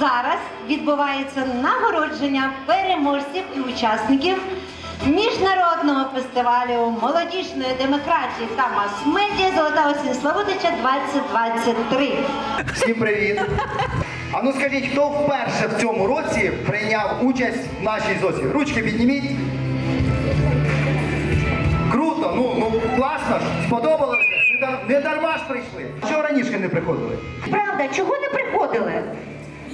Зараз відбувається нагородження переможців і учасників міжнародного фестивалю молодіжної демократії та мас-медіа Золота осінь Славутича 2023. Всім привіт! А ну скажіть, хто вперше в цьому році прийняв участь в нашій ЗОСі? Ручки підніміть. Круто, ну, ну класно ж, сподобалося. Не, дар- дарма ж прийшли. Чого раніше не приходили? Правда, чого не приходили?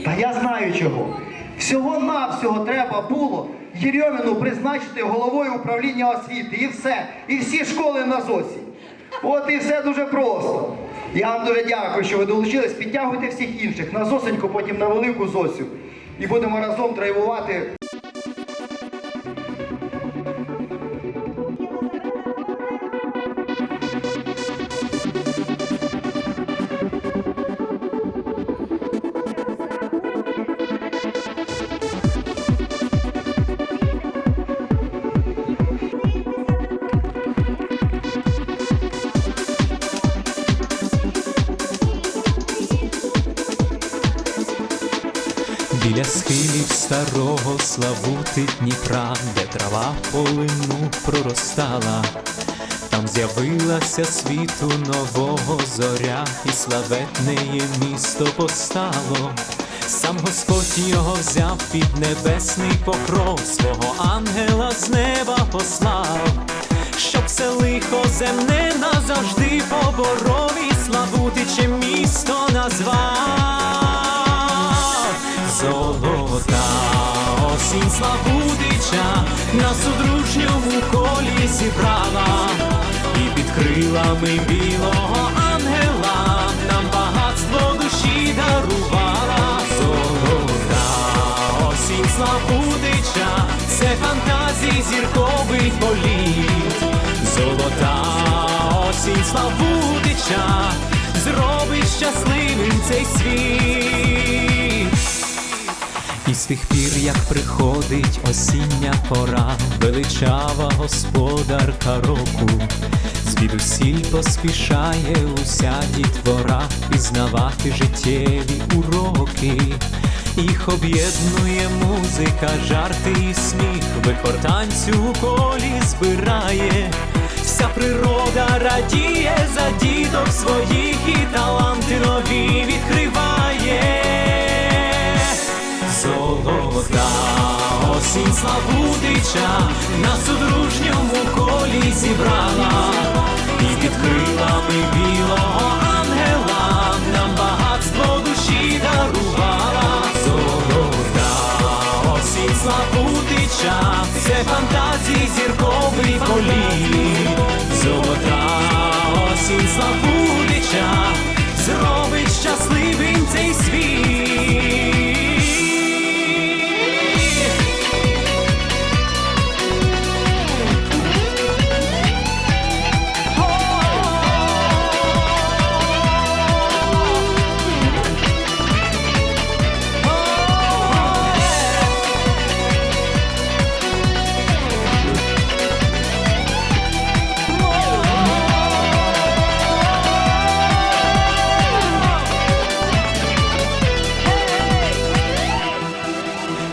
Та я знаю чого. Всього-навсього треба було Єрьоміну призначити головою управління освіти. І все. І всі школи на ЗОСі. От і все дуже просто. Я вам дуже дякую, що ви долучились. Підтягуйте всіх інших на зосеньку, потім на велику зосю. І будемо разом драйвувати. Біля схилів старого славути Дніпра, де трава полину проростала, там з'явилася світу нового зоря, і славетне місто постало. Сам Господь його взяв під небесний покров, свого ангела з неба послав, щоб все лихо земне назавжди поборов і славутиче місто назвав. Золота осінь славутича нас у дружньому колі зібрала, і під крилами білого ангела нам багатство душі дарувала. Золота осінь славутича, це фантазій зірковий політ. Золота осінь славутича, зробить щасливим цей світ. І з тих пір, як приходить осіння пора, величава господарка року, звідусіль поспішає уся дітвора пізнавати життєві уроки. Їх об'єднує музика, жарти і сміх, вихор танцю у колі збирає. Вся природа радіє за діток славутича нас у дружньому колі зібрала, і під крилами білого ангела нам багатство душі дарувала. Золота осінь славутича, це фантазії зірковий політ. Золота осінь славутича, зробить щасливим цей світ.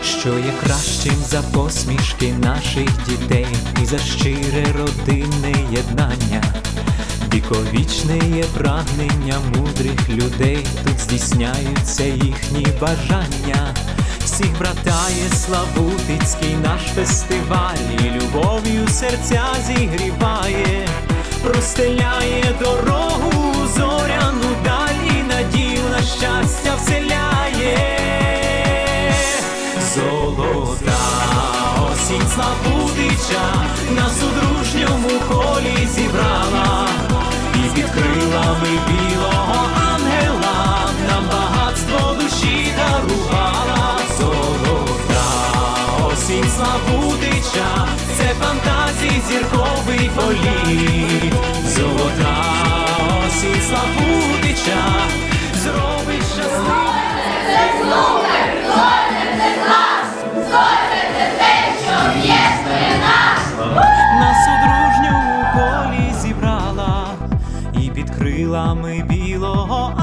Що є кращим за посмішки наших дітей? І за щире родинне єднання, віковічне є прагнення мудрих людей, тут здійсняються їхні бажання. Всіх братає Славутицький наш фестиваль, і любов'ю серця зігріває, простеляє дорогу славутича нас у дружньому колі зібрала, і під крилами білого ангела нам багатство душі дарувала. Золота осінь славутича, це фантазії зірковий політ. Золота осінь славутича, крилами білого.